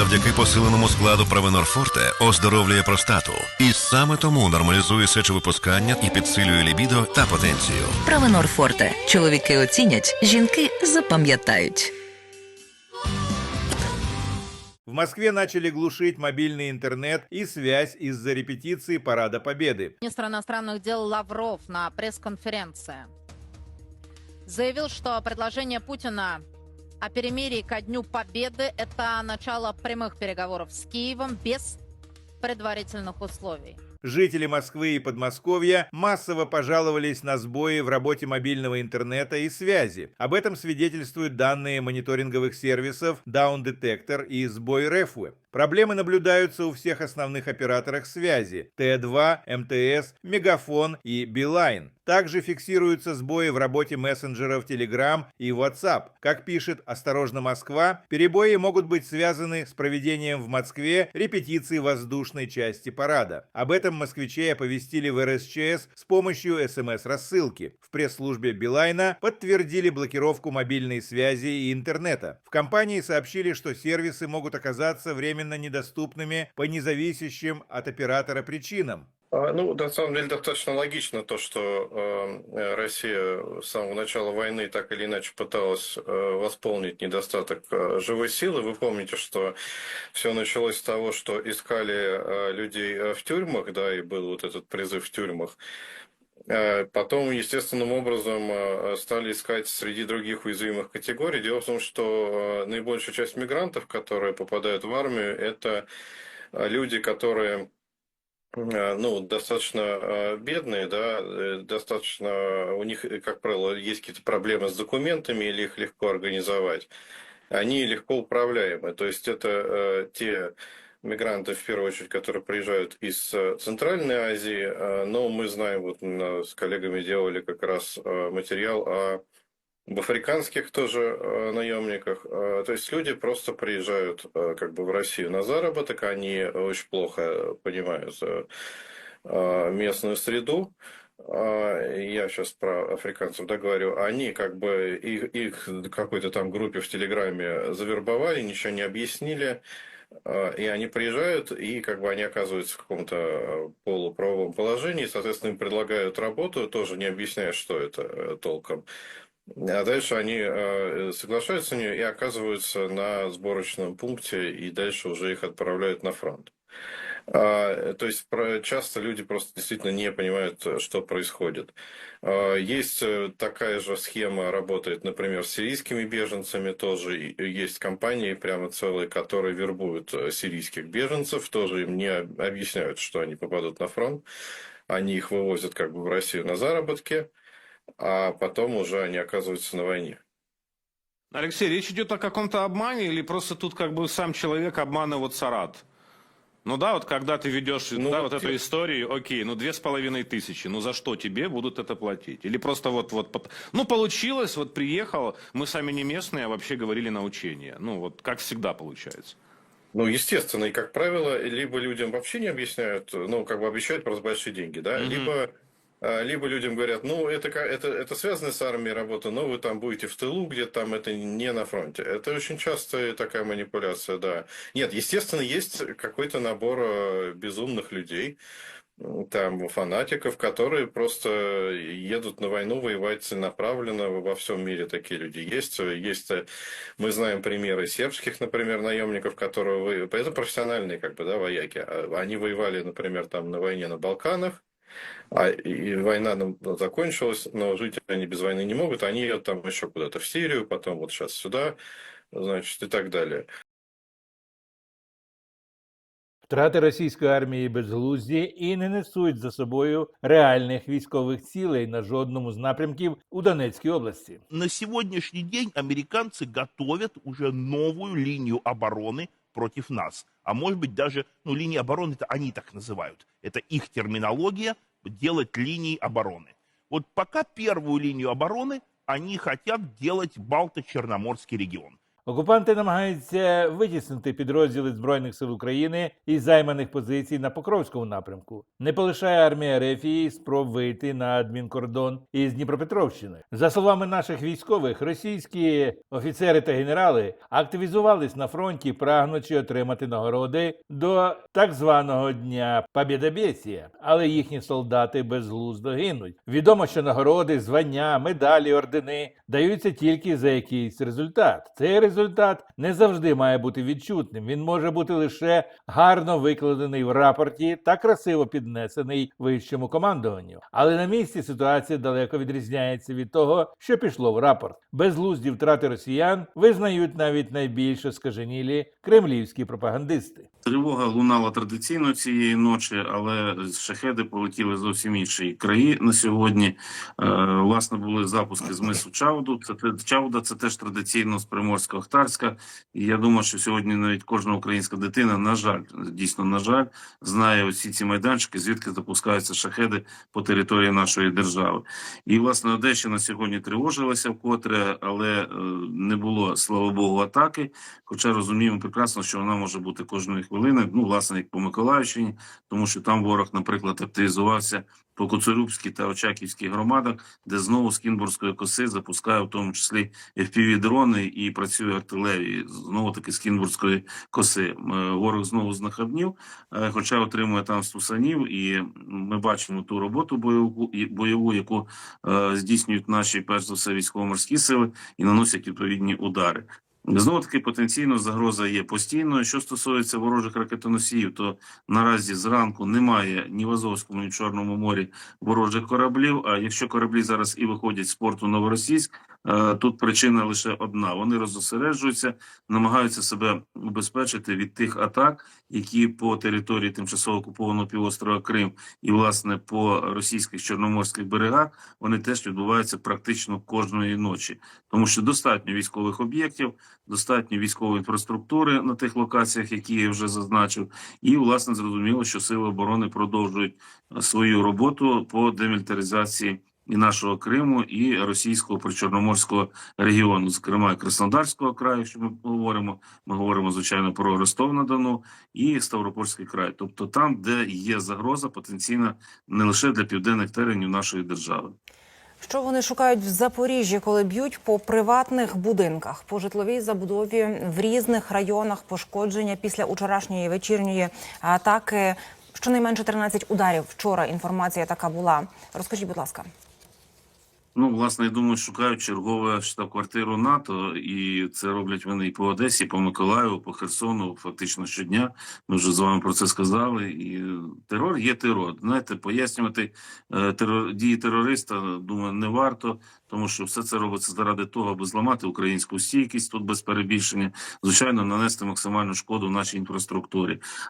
завдяки посиленому складу Провенор Форте оздоровлює простату. І саме тому нормалізує сечовипускання і підсилює лібідо та потенцію. Правенор Форте. Чоловіки оцінять, жінки запам'ятають. В Москве начали глушить мобильный интернет и связь из-за репетиции Парада Победы. Министр иностранных дел Лавров на пресс-конференции заявил, что предложение Путина о перемирии ко Дню Победы – это начало прямых переговоров с Киевом без предварительных условий. Жители Москвы и Подмосковья массово пожаловались на сбои в работе мобильного интернета и связи. Об этом свидетельствуют данные мониторинговых сервисов Down Detector и сбой Рефве. Проблемы наблюдаются у всех основных операторов связи Т2, МТС, Мегафон и Билайн. Также фиксируются сбои в работе мессенджеров Telegram и WhatsApp. Как пишет «Осторожно, Москва», перебои могут быть связаны с проведением в Москве репетиции воздушной части парада. Об этом москвичей оповестили в РСЧС с помощью СМС-рассылки. В пресс-службе Билайна подтвердили блокировку мобильной связи и интернета. В компании сообщили, что сервисы могут оказаться временно недоступными по независящим от оператора причинам. А, Ну, на самом деле, достаточно логично то, что э, Россия с самого начала войны так или иначе пыталась э, восполнить недостаток э, живой силы. Вы помните, что все началось с того, что искали э, людей э, в тюрьмах, да, и был вот этот призыв в тюрьмах. Э, Потом, естественным образом, э, стали искать среди других уязвимых категорий. Дело в том, что э, наибольшая часть мигрантов, которые попадают в армию, это люди, которые ну, достаточно бедные, да, достаточно, у них, как правило, есть какие-то проблемы с документами или их легко организовать. Они легко управляемы, то есть это те мигранты, в первую очередь, которые приезжают из э, Центральной Азии, э, но мы знаем, вот с коллегами делали как раз э, материал о об африканских тоже наемниках. То есть люди просто приезжают как бы в Россию на заработок, они очень плохо понимают местную среду. Я сейчас про африканцев договорю. Они как бы их, их какой-то там группе в Телеграме завербовали, ничего не объяснили. А, И они приезжают, и как бы они оказываются в каком-то э, полуправовом положении, соответственно, им предлагают работу, тоже не объясняя, что это э, толком. А дальше они э, соглашаются на нее и оказываются на сборочном пункте, и дальше уже их отправляют на фронт. А, То есть часто люди просто действительно не понимают, э, что происходит. А, Есть э, такая же схема, работает, например, с сирийскими беженцами тоже. И Есть компании прямо целые, которые вербуют э, сирийских беженцев, тоже им не об- объясняют, что они попадут на фронт. Они их вывозят как бы в Россию на заработки, а потом уже они оказываются на войне. Алексей, речь идет о каком-то обмане или просто тут как бы сам человек обманывает Сарат? Ну да, вот когда ты ведешь Ну, да, вот вот эту историю, окей, ну две с половиной тысячи, ну за что тебе будут это платить? Или просто вот, вот, ну получилось, вот приехал, мы сами не местные, а вообще говорили на учение. Ну вот как всегда получается. Ну, естественно, и, как правило, либо людям вообще не объясняют, ну, как бы обещают просто большие деньги, да, Мгм. либо, либо людям говорят, ну, это, это, это связано с армией работа, но вы там будете в тылу, где там это не на фронте. Это очень часто такая манипуляция, да. Нет, естественно, есть какой-то набор э, безумных людей, там, фанатиков, которые просто едут на войну воевать целенаправленно во всем мире такие люди есть. Есть, э, мы знаем примеры сербских, например, наемников, которые вы... Это профессиональные как бы, да, вояки. А Они воевали, например, там на войне на Балканах, а и война ну, закончилась, но жить они без войны не могут. Они едут там еще куда-то в Сирию, потом вот сейчас сюда, значит, и так далее. Втрати російської армії безглузді і не несуть за собою реальних військових цілей на жодному з напрямків у Донецькій області. на сегодняшний день американцы готовят уже новую линию обороны против нас. А может быть даже, ну, линии обороны, это они так называют. Это их терминология, делать линии обороны. Вот пока первую линию обороны они хотят делать Балто-Черноморский регион. Окупанти намагаються витіснити підрозділи Збройних сил України із займаних позицій на Покровському напрямку. Не полишає армія Рефії спроб вийти на адмінкордон із Дніпропетровщини. За словами наших військових, російські офіцери та генерали активізувались на фронті, прагнучи отримати нагороди до так званого дня Побєдобєсія. але їхні солдати безглуздо гинуть. Відомо, що нагороди, звання, медалі, ордени даються тільки за якийсь результат. Цей результат не завжди має бути відчутним. Він може бути лише гарно викладений в рапорті та красиво піднесений вищому командуванню. Але на місці ситуація далеко відрізняється від того, що пішло в рапорт. Безглузді втрати росіян визнають навіть найбільше скаженілі кремлівські пропагандисти. Тривога лунала традиційно цієї ночі, але шахеди полетіли зовсім інші краї на сьогодні. Е, власне, були запуски з мису Чауду. Це Чауда, це теж традиційно з Приморсько-Ахтарська. І я думаю, що сьогодні навіть кожна українська дитина, на жаль, дійсно на жаль, знає усі ці майданчики, звідки запускаються шахеди по території нашої держави. І власне Одещина сьогодні тривожилася вкотре, але е, не було, слава Богу, атаки. Хоча розуміємо прекрасно, що вона може бути кожної хвилини, ну, власне, як по Миколаївщині, тому що там ворог, наприклад, активізувався по Коцурубській та Очаківській громадах, де знову з Кінбурзької коси запускає в тому числі FPV-дрони і працює артилерія. Знову таки з Кінбурзької коси. Е, Ворог знову знахабнів, е, хоча отримує там стусанів, і ми бачимо ту роботу бойову, бойову яку е, здійснюють наші, перш за все, військово-морські сили і наносять відповідні удари. Знову таки потенційно загроза є постійною. Що стосується ворожих ракетоносіїв, то наразі зранку немає ні в Азовському, ні в Чорному морі ворожих кораблів. А якщо кораблі зараз і виходять з порту Новоросійськ, е, тут причина лише одна: вони розосереджуються, намагаються себе убезпечити від тих атак, які по території тимчасово окупованого півострова Крим і власне по російських чорноморських берегах вони теж відбуваються практично кожної ночі, тому що достатньо військових об'єктів, достатньо військової інфраструктури на тих локаціях, які я вже зазначив, і власне зрозуміло, що сили оборони продовжують е, свою роботу по демілітаризації. І нашого Криму, і російського причорноморського регіону, зокрема Краснодарського краю, якщо ми говоримо, ми говоримо звичайно про Ростов на Дону і Ставропольський край, тобто там, де є загроза потенційна не лише для південних теренів нашої держави. Що вони шукають в Запоріжжі, коли б'ють по приватних будинках, по житловій забудові в різних районах пошкодження після учорашньої вечірньої атаки. Щонайменше 13 ударів. Вчора інформація така була. Розкажіть, будь ласка. Ну, власне, я думаю, шукають чергову штаб-квартиру НАТО, і це роблять вони і по Одесі, і по Миколаєву, по Херсону, фактично щодня. Ми вже з вами про це сказали. І терор є терор. Знаєте, пояснювати е, терор дії терориста, думаю, не варто, тому що все це робиться заради того, аби зламати українську стійкість тут без перебільшення, звичайно, нанести максимальну шкоду нашій інфраструктурі.